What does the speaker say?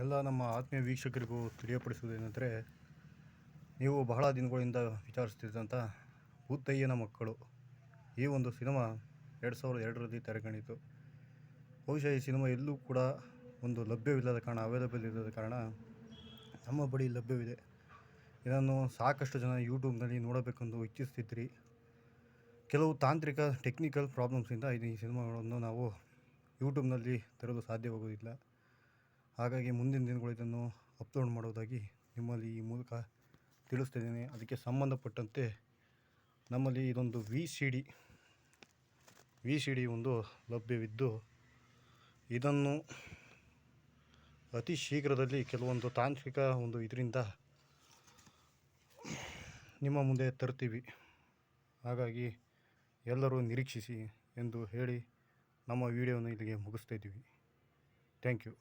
ಎಲ್ಲ ನಮ್ಮ ಆತ್ಮೀಯ ವೀಕ್ಷಕರಿಗೂ ತಿಳಿಯಪಡಿಸುವುದೇನೆಂದರೆ, ನೀವು ಬಹಳ ದಿನಗಳಿಂದ ವಿಚಾರಿಸುತ್ತಿದ್ದಂಥ ಭೂತಯ್ಯನ ಮಕ್ಕಳು. ಈ ಒಂದು ಸಿನಿಮಾ ಎರಡು ಸಾವಿರದ ಎರಡರಲ್ಲಿ ತೆರೆಗಣಿತು. ಬಹುಶಃ ಈ ಸಿನಿಮಾ ಎಲ್ಲೂ ಕೂಡ ಒಂದು ಲಭ್ಯವಿಲ್ಲದ ಕಾರಣ ಅವೈಲಬಲ್ ಇಲ್ಲದ ಕಾರಣ ನಮ್ಮ ಬಳಿ ಲಭ್ಯವಿದೆ. ಇದನ್ನು ಸಾಕಷ್ಟು ಜನ ಯೂಟ್ಯೂಬ್ನಲ್ಲಿ ನೋಡಬೇಕೆಂದು ಇಚ್ಛಿಸ್ತಿದ್ರಿ ಕೆಲವು ತಾಂತ್ರಿಕ ಟೆಕ್ನಿಕಲ್ ಪ್ರಾಬ್ಲಮ್ಸಿಂದ ಇದು ಈ ಸಿನಿಮಾಗಳನ್ನು ನಾವು ಯೂಟ್ಯೂಬ್ನಲ್ಲಿ ತರಲು ಸಾಧ್ಯವಾಗುವುದಿಲ್ಲ. ಹಾಗಾಗಿ ಮುಂದಿನ ದಿನಗಳು ಇದನ್ನು ಅಪ್ಲೋಡ್ ಮಾಡೋದಾಗಿ ನಿಮ್ಮಲ್ಲಿ ಈ ಮೂಲಕ ತಿಳಿಸ್ತಿದ್ದೀನಿ. ಅದಕ್ಕೆ ಸಂಬಂಧಪಟ್ಟಂತೆ ನಮ್ಮಲ್ಲಿ ಇದೊಂದು V C D V C D ಒಂದು ಲಭ್ಯವಿದ್ದು ಇದನ್ನು ಅತಿ ಶೀಘ್ರದಲ್ಲಿ ಕೆಲವೊಂದು ತಾಂತ್ರಿಕ ಒಂದು ಇದರಿಂದ ನಿಮ್ಮ ಮುಂದೆ ತರ್ತೀವಿ. ಹಾಗಾಗಿ ಎಲ್ಲರೂ ನಿರೀಕ್ಷಿಸಿ ಎಂದು ಹೇಳಿ ನಮ್ಮ ವಿಡಿಯೋನ ಇಲ್ಲಿಗೆ ಮುಗಿಸ್ತಾ ಇದ್ದೀವಿ. Thank you